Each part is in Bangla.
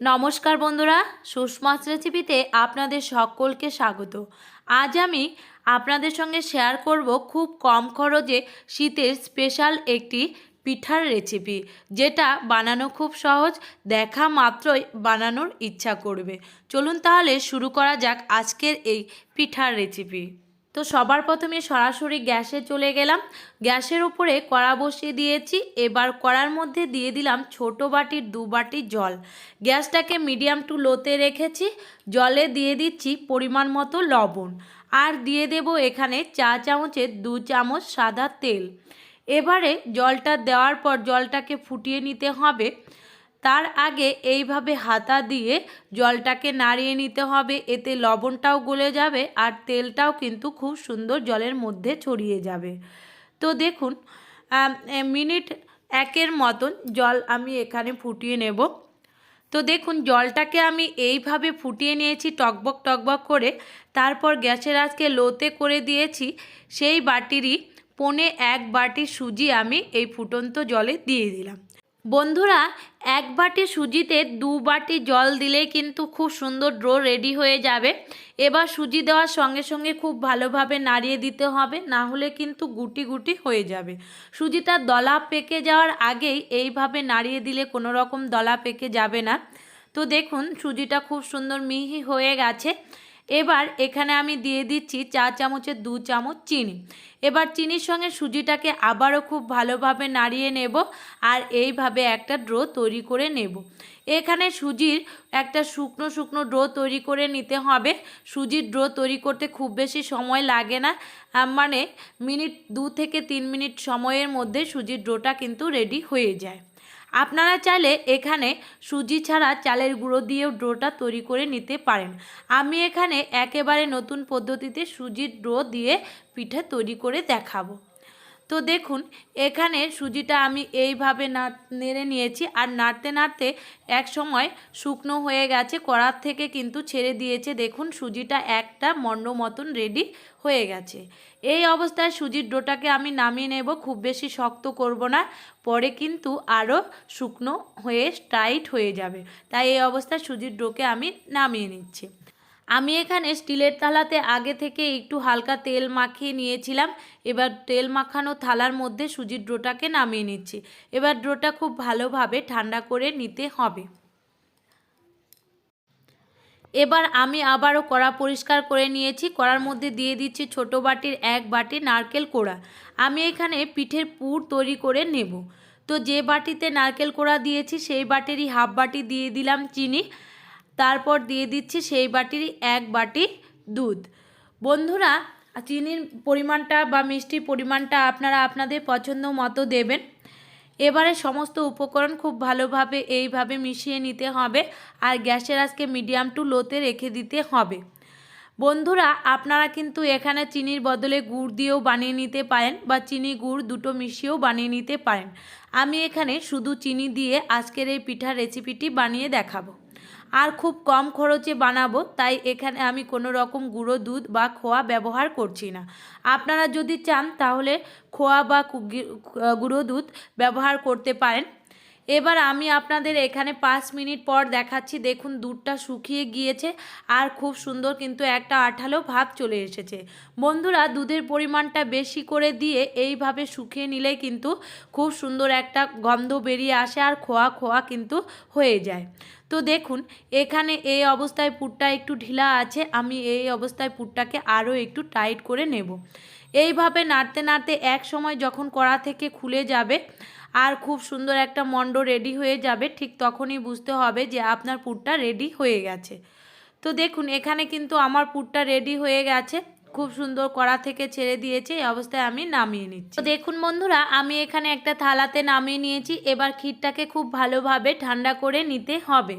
নমস্কার বন্ধুরা সুষমাস রেসিপিতে আপনাদের সকলকে স্বাগত। আজ আমি আপনাদের সঙ্গে শেয়ার করব খুব কম খরচে শীতের স্পেশাল একটি পিঠার রেসিপি যেটা বানানো খুব সহজ, দেখা মাত্রই বানানোর ইচ্ছা করবে। চলুন তাহলে শুরু করা যাক আজকের এই পিঠার রেসিপি তো সবার প্রথমে সরাসরি গ্যাসে চলে গেলাম। গ্যাসের উপরে কড়া বসিয়ে দিয়েছি। এবার কড়ার মধ্যে দিয়ে দিলাম ছোট বাটির দু বাটি জল। গ্যাসটাকে মিডিয়াম টু লোতে রেখেছি। জলে দিয়ে দিচ্ছি পরিমাণ মতো লবণ। আর দিয়ে দেব এখানে চা চামচের দু চামচ সাদা তেল। এবারে জলটা দেওয়ার পর জলটাকে ফুটিয়ে নিতে হবে। তার আগে এইভাবে হাতা দিয়ে জলটাকে নাড়িয়ে নিতে হবে। এতে লবণটাও গলে যাবে আর তেলটাও কিন্তু খুব সুন্দর জলের মধ্যে ছড়িয়ে যাবে। তো দেখুন মিনিট একের মতন জল আমি এখানে ফুটিয়ে নেব। তো দেখুন, জলটাকে আমি এইভাবে ফুটিয়ে নিয়েছি টকবক টকবক করে। তারপর গ্যাসের আজকে লোতে করে দিয়েছি। সেই বাটিরই পনে এক বাটি সুজি আমি এই ফুটন্ত জলে দিয়ে দিলাম। বন্ধুরা, এক বাটি সুজিতে দু বাটি জল দিলেই কিন্তু খুব সুন্দর ড্রো রেডি হয়ে যাবে। এবার সুজি দেওয়ার সঙ্গে সঙ্গে খুব ভালোভাবে নাড়িয়ে দিতে হবে, না হলে কিন্তু গুটি গুটি হয়ে যাবে। সুজিটা দলা পেকে যাওয়ার আগেই এইভাবে নাড়িয়ে দিলে কোনো রকম দলা পেকে যাবে না। তো দেখুন, সুজিটা খুব সুন্দর মিহি হয়ে গেছে। এবার এখানে আমি দিয়ে দিচ্ছি চা চামচের দু চামচ চিনি। এবার চিনির সঙ্গে সুজিটাকে আবারও খুব ভালোভাবে নাড়িয়ে নেব আর এইভাবে একটা ড্রো তৈরি করে নেব। এখানে সুজির একটা শুকনো শুকনো ড্রো তৈরি করে নিতে হবে। সুজির ড্রো তৈরি করতে খুব বেশি সময় লাগে না। মানে মিনিট দু থেকে তিন মিনিট সময়ের মধ্যে সুজির ড্রোটা কিন্তু রেডি হয়ে যায়। আপনারা চাইলে এখানে সুজি ছাড়া চালের গুঁড়ো দিয়েও ডোটা তৈরি করে নিতে পারেন। আমি এখানে একেবারে নতুন পদ্ধতিতে সুজির ডো দিয়ে পিঠে তৈরি করে দেখাবো। তো দেখুন, এখানে সুজিটা আমি এইভাবে না, নেড়ে নিয়েছি আর নাড়তে নাড়তে এক সময় শুকনো হয়ে গেছে, কড়ার থেকে কিন্তু ছেড়ে দিয়েছে। দেখুন, সুজিটা একটা মন্ড মতন রেডি হয়ে গেছে। এই অবস্থায় সুজির ডোটাকে আমি নামিয়ে নেব, খুব বেশি শক্ত করব না, পরে কিন্তু আরও শুকনো হয়ে টাইট হয়ে যাবে। তাই এই অবস্থায় সুজির ডোকে আমি নামিয়ে নিচ্ছি। আমি এখানে স্টিলের থালাতে আগে থেকে একটু হালকা তেল মাখিয়ে নিয়েছিলাম। এবার তেল মাখানো থালার মধ্যে সুজির ডোটাকে নামিয়ে নিচ্ছি। এবার ডোটা খুব ভালোভাবে ঠান্ডা করে নিতে হবে। এবার আমি আবারও কড়া পরিষ্কার করে নিয়েছি। কড়ার মধ্যে দিয়ে দিচ্ছি ছোট বাটির এক বাটি নারকেল কোড়া। আমি এখানে পিঠের পুর তৈরি করে নেব। তো যে বাটিতে নারকেল কোড়া দিয়েছি, সেই বাটিরই হাফ বাটি দিয়ে দিলাম চিনি। তারপর দিয়ে দিচ্ছি সেই বাটির এক বাটি দুধ। বন্ধুরা, চিনির পরিমাণটা বা মিষ্টির পরিমাণটা আপনারা আপনাদের পছন্দ মতো দেবেন। এবারে সমস্ত উপকরণ খুব ভালোভাবে এইভাবে মিশিয়ে নিতে হবে আর গ্যাসের আজকে মিডিয়াম টু লোতে রেখে দিতে হবে। বন্ধুরা, আপনারা কিন্তু এখানে চিনির বদলে গুড় দিয়েও বানিয়ে নিতে পারেন বা চিনি গুড় দুটো মিশিয়েও বানিয়ে নিতে পারেন। আমি এখানে শুধু চিনি দিয়ে আজকের এই পিঠার রেসিপিটি বানিয়ে দেখাবো। আর খুব কম খরচে বানাবো, তাই এখানে আমি কোনো রকম গুঁড়ো দুধ বা খোয়া ব্যবহার করছি না। আপনারা যদি চান তাহলে খোয়া বা গুঁড়ো দুধ ব্যবহার করতে পারেন। এবার আমি আপনাদের এখানে পাঁচ মিনিট পর দেখাচ্ছি, দেখুন দুধটা শুকিয়ে গিয়েছে আর খুব সুন্দর কিন্তু একটা আঠালো ভাব চলে এসেছে। বন্ধুরা, দুধের পরিমাণটা বেশি করে দিয়ে এইভাবে শুকিয়ে নিলে কিন্তু খুব সুন্দর একটা গন্ধ বেরিয়ে আসে আর খোয়া খোয়া কিন্তু হয়ে যায়। তো দেখুন, এখানে এই অবস্থায় পুরটা একটু ঢিলা আছে, আমি এই অবস্থায় পুরটাকে আরও একটু টাইট করে নেব। এইভাবে নাড়তে নাড়তে এক সময় যখন কড়া থেকে খুলে যাবে আর খুব সুন্দর একটা মণ্ড রেডি হয়ে যাবে, ঠিক তখনই বুঝতে হবে যে আপনার পুরটা রেডি হয়ে গেছে। তো দেখুন, এখানে কিন্তু আমার পুরটা রেডি হয়ে গেছে। খুব সুন্দর কড়া থেকে ছেড়ে দিয়েছে, এই অবস্থায় আমি নামিয়ে নিচ্ছি। তো দেখুন বন্ধুরা, আমি এখানে একটা থালাতে নামিয়ে নিয়েছি। এবার ক্ষীরটাকে খুব ভালোভাবে ঠান্ডা করে নিতে হবে।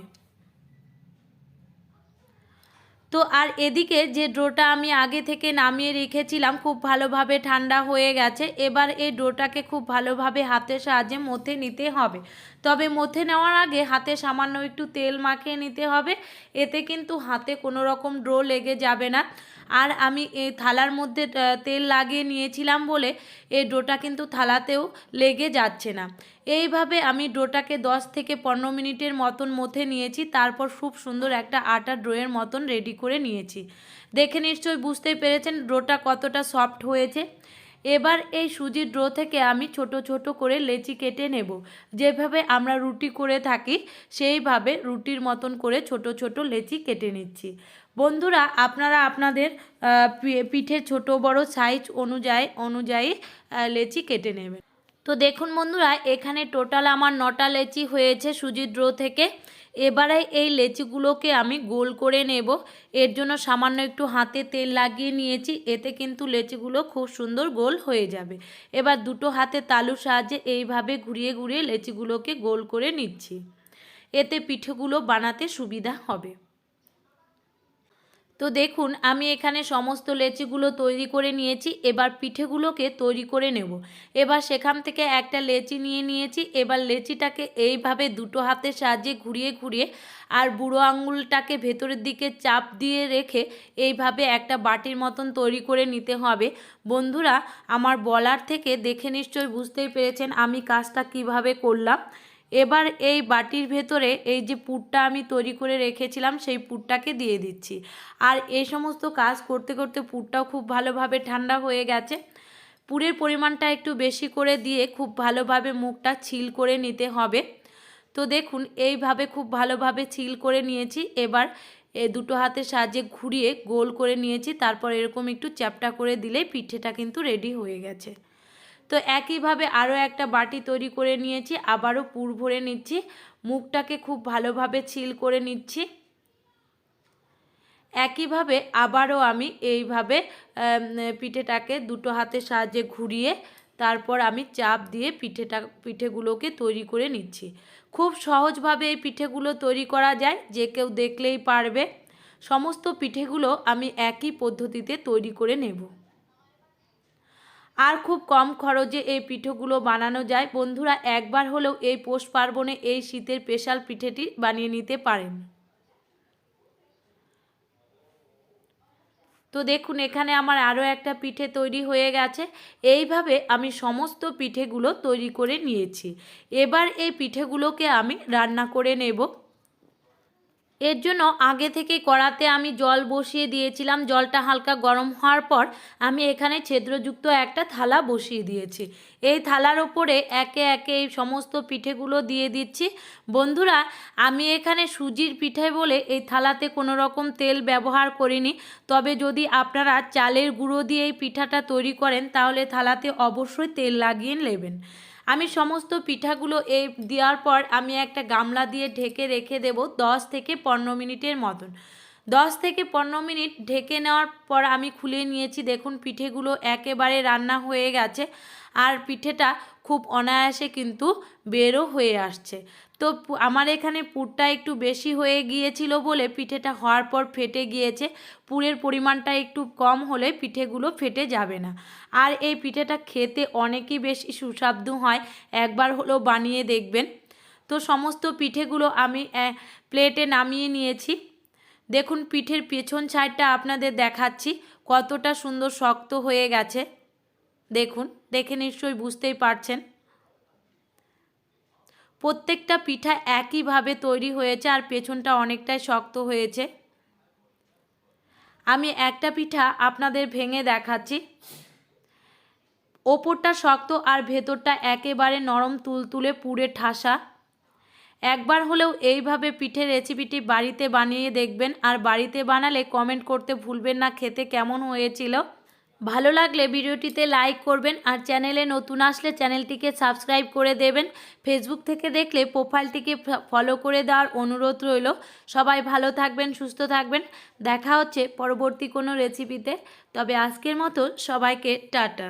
তো আর এদিকে যে ডোটা আমি আগে থেকে নামিয়ে রেখেছিলাম, খুব ভালোভাবে ঠান্ডা হয়ে গেছে। এবার এই ডোটাকে খুব ভালোভাবে হাতের সাহায্যে মথে নিতে হবে। তবে মথে নেওয়ার আগে হাতে সামান্য একটু তেল মাখিয়ে নিতে হবে। এতে কিন্তু হাতে কোনো রকম ড্রো লেগে যাবে না। আর আমি এই থালার মধ্যে তেল লাগিয়ে নিয়েছিলাম বলে এই ডোটা কিন্তু থালাতেও লেগে যাচ্ছে না। এইভাবে আমি ডোটাকে 10 থেকে পনেরো মিনিটের মতন মথে নিয়েছি, তারপর খুব সুন্দর একটা আটা ড্রোয়ের মতন রেডি করে নিয়েছি। দেখে নিশ্চয়ই বুঝতেই পেরেছেন ডোটা কতটা সফট হয়েছে। এবার এই সুজির ড্রো থেকে আমি ছোট ছোট করে লেচি কেটে নেব। যেভাবে আমরা রুটি করে থাকি, সেইভাবে রুটির মতন করে ছোট ছোট লেচি কেটে নিচ্ছি। বন্ধুরা আপনারা আপনাদের আহ, পি- পিঠের ছোট বড় সাইজ অনুযায়ী অনুযায়ী লেচি কেটে নেবেন। তো দেখুন বন্ধুরা এখানে টোটাল আমার নটা লেচি হয়েছে সুজির ড্রো থেকে। এবারে এই লেচিগুলোকে আমি গোল করে নেব। এর জন্য সামান্য একটু হাতে তেল লাগিয়ে নিয়েছি এতে কিন্তু লেচিগুলো খুব সুন্দর গোল হয়ে যাবে। এবার দুটো হাতে তালুর সাহায্যে এইভাবে ঘুরিয়ে ঘুরিয়ে লেচিগুলোকে গোল করে নিচ্ছি। এতে পিঠেগুলো বানাতে সুবিধা হবে। তো দেখুন, আমি এখানে সমস্ত লেচিগুলো তৈরি করে নিয়েছি, এবার পিঠেগুলোকে তৈরি করে নেব। এবার সেখান থেকে একটা লেচি নিয়ে নিয়েছি, এবার লেচিটাকে এইভাবে দুটো হাতের সাহায্যে ঘুরিয়ে ঘুরিয়ে আর বুড়ো আঙুলটাকে ভেতরের দিকে চাপ দিয়ে রেখে এইভাবে একটা বাটির মতন তৈরি করে নিতে হবে। বন্ধুরা, আমার বলার থেকে দেখে নিশ্চয়ই বুঝতেই পেরেছেন আমি কাজটা কীভাবে করলাম। এবার এই বাটির ভেতরে এই যে পুরটা আমি তৈরি করে রেখেছিলাম, সেই পুরটাকে দিয়ে দিচ্ছি। আর এই সমস্ত কাজ করতে করতে পুরটাও খুব ভালোভাবে ঠান্ডা হয়ে গেছে। পুরের পরিমাণটা একটু বেশি করে দিয়ে খুব ভালোভাবে মুখটা ছিল করে নিতে হবে। তো দেখুন, এইভাবে খুব ভালোভাবে ছিল করে নিয়েছি। এবার এ দুটো হাতের সাহায্যে ঘুরিয়ে গোল করে নিয়েছি। তারপর এরকম একটু চ্যাপটা করে দিলেই পিঠেটা কিন্তু রেডি হয়ে গেছে। তো একইভাবে আরও একটা বাটি তৈরি করে নিয়েছি, আবারও পুর ভরে নিচ্ছি। মুখটাকে খুব ভালোভাবে ছিল করে নিচ্ছি। একইভাবে আবারও আমি এইভাবে পিঠেটাকে দুটো হাতের সাহায্যে ঘুরিয়ে তারপর আমি চাপ দিয়ে পিঠেটা, পিঠেগুলোকে তৈরি করে নিচ্ছি। খুব সহজভাবে এই পিঠেগুলো তৈরি করা যায়, যে কেউ দেখলেই পারবে। সমস্ত পিঠেগুলো আমি একই পদ্ধতিতে তৈরি করে নেব। আর খুব কম খরচে এই পিঠেগুলো বানানো যায়। বন্ধুরা, একবার হলেও এই পৌষ পার্বণে এই শীতের স্পেশাল পিঠেটি বানিয়ে নিতে পারেন। তো দেখুন, এখানে আমার আরও একটা পিঠে তৈরি হয়ে গেছে। এইভাবে আমি সমস্ত পিঠেগুলো তৈরি করে নিয়েছি। এবার এই পিঠেগুলোকে আমি রান্না করে নেব। এর জন্য আগে থেকে কড়াতে আমি জল বসিয়ে দিয়েছিলাম। জলটা হালকা গরম হওয়ার পর আমি এখানে ছিদ্রযুক্ত একটা থালা বসিয়ে দিয়েছি। এই থালার ওপরে একে একে এই সমস্ত পিঠেগুলো দিয়ে দিচ্ছি। বন্ধুরা, আমি এখানে সুজির পিঠে বলে এই থালাতে কোনো রকম তেল ব্যবহার করিনি। তবে যদি আপনারা চালের গুঁড়ো দিয়ে এই পিঠাটা তৈরি করেন, তাহলে থালাতে অবশ্যই তেল লাগিয়ে নেবেন। আমি সমস্ত পিঠাগুলো এ দেওয়ার পর আমি একটা গামলা দিয়ে ঢেকে রেখে দেব দশ থেকে পনেরো মিনিটের মতন। দশ থেকে পনেরো মিনিট ঢেকে নেওয়ার পর আমি খুলে নিয়েছি। দেখুন, পিঠেগুলো একেবারে রান্না হয়ে গেছে। আর পিঠেটা খুব অনায়াসে কিন্তু বেরও হয়ে আসছে। তো আমার এখানে পুরটা একটু বেশি হয়ে গিয়েছিল বলে পিঠেটা হওয়ার পর ফেটে গিয়েছে। পুরের পরিমাণটা একটু কম হলে পিঠেগুলো ফেটে যাবে না। আর এই পিঠেটা খেতে অনেকই বেশি সুস্বাদু হয়। একবার হলেও বানিয়ে দেখবেন। তো সমস্ত পিঠেগুলো আমি প্লেটে নামিয়ে নিয়েছি। দেখুন, পিঠের পেছন সাইডটা আপনাদের দেখাচ্ছি। কতটা সুন্দর শক্ত হয়ে গেছে। দেখুন, দেখে নিশ্চয়ই বুঝতেই পারছেন। প্রত্যেকটা পিঠা একইভাবে তৈরি হয়েছে আর পেছনটা অনেকটাই শক্ত হয়েছে। আমি একটা পিঠা আপনাদের ভেঙে দেখাচ্ছি। ওপরটা শক্ত আর ভেতরটা একেবারে নরম তুলতুলে পুড়ে ঠাসা। একবার হলেও এইভাবে পিঠের রেসিপিটি বাড়িতে বানিয়ে দেখবেন আর বাড়িতে বানালে কমেন্ট করতে ভুলবেন না, খেতে কেমন হয়েছিল? ভালো লাগলে ভিডিওটিতে লাইক করবেন আর চ্যানেলে নতুন আসলে চ্যানেলটিকে সাবস্ক্রাইব করে দেবেন। ফেসবুক থেকে দেখলে প্রোফাইলটিকে ফলো করে দেওয়ার অনুরোধ রইল। সবাই ভালো থাকবেন, সুস্থ থাকবেন। দেখা হচ্ছে পরবর্তী কোনো রেসিপিতে তবে আজকের মতো সবাইকে টাটা।